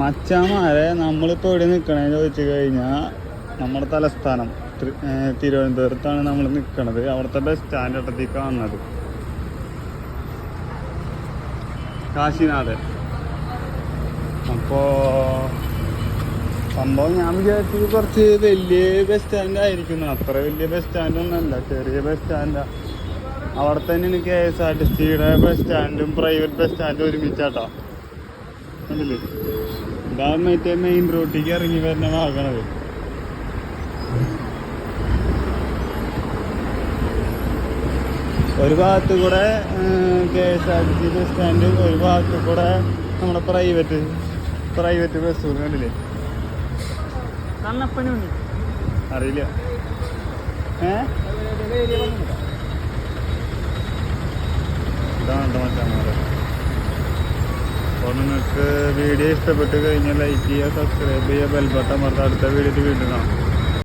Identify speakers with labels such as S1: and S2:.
S1: മച്ചാമാരെ നമ്മളിപ്പോൾ എവിടെ നിൽക്കണേന്ന് ചോദിച്ചു കഴിഞ്ഞാ നമ്മുടെ തലസ്ഥാനം തിരുവനന്തപുരത്താണ് നമ്മൾ നിൽക്കണത് അവിടുത്തെ ബസ് സ്റ്റാൻഡ് ഒട്ടത്തിൽ വന്നത്. കാശിനാഥൻ. അപ്പോ സംഭവം ഞാൻ വിചാരിച്ചത് കുറച്ച് വലിയ ബസ് സ്റ്റാൻഡ് ആയിരിക്കുന്നു. അത്ര വലിയ ബസ് സ്റ്റാൻഡ് ഒന്നല്ല ചെറിയ ബസ് സ്റ്റാൻഡാ അവിടെ തന്നെയാണ് കെ എസ് ആർ ടി സിയുടെ ബസ് സ്റ്റാൻഡും പ്രൈവറ്റ് ബസ് സ്റ്റാൻഡും ഒരുമിച്ചാട്ടോ. കണ്ടില്ലേ? ഇതാ മറ്റേ മെയിൻ റോട്ടിലേക്ക് ഇറങ്ങി വരുന്ന ഭാഗമാണത് ഒരു ഭാഗത്ത് കൂടെ K S R T C bus stand ഒരു ഭാഗത്ത് കൂടെ നമ്മുടെ പ്രൈവറ്റ് പ്രൈവറ്റ് ബസ് കണ്ടില്ലേ? അറിയില്ല. ഏ? ഇതാണ് മറ്റേ നിങ്ങൾക്ക് വീഡിയോ ഇഷ്ടപ്പെട്ട് കഴിഞ്ഞാൽ ലൈക്ക് ചെയ്യുക സബ്സ്ക്രൈബ് ചെയ്യുക ബെൽബട്ടൺ മറന്ന് അടുത്ത വീഡിയോയിൽ വീണ്ടും കാണാം.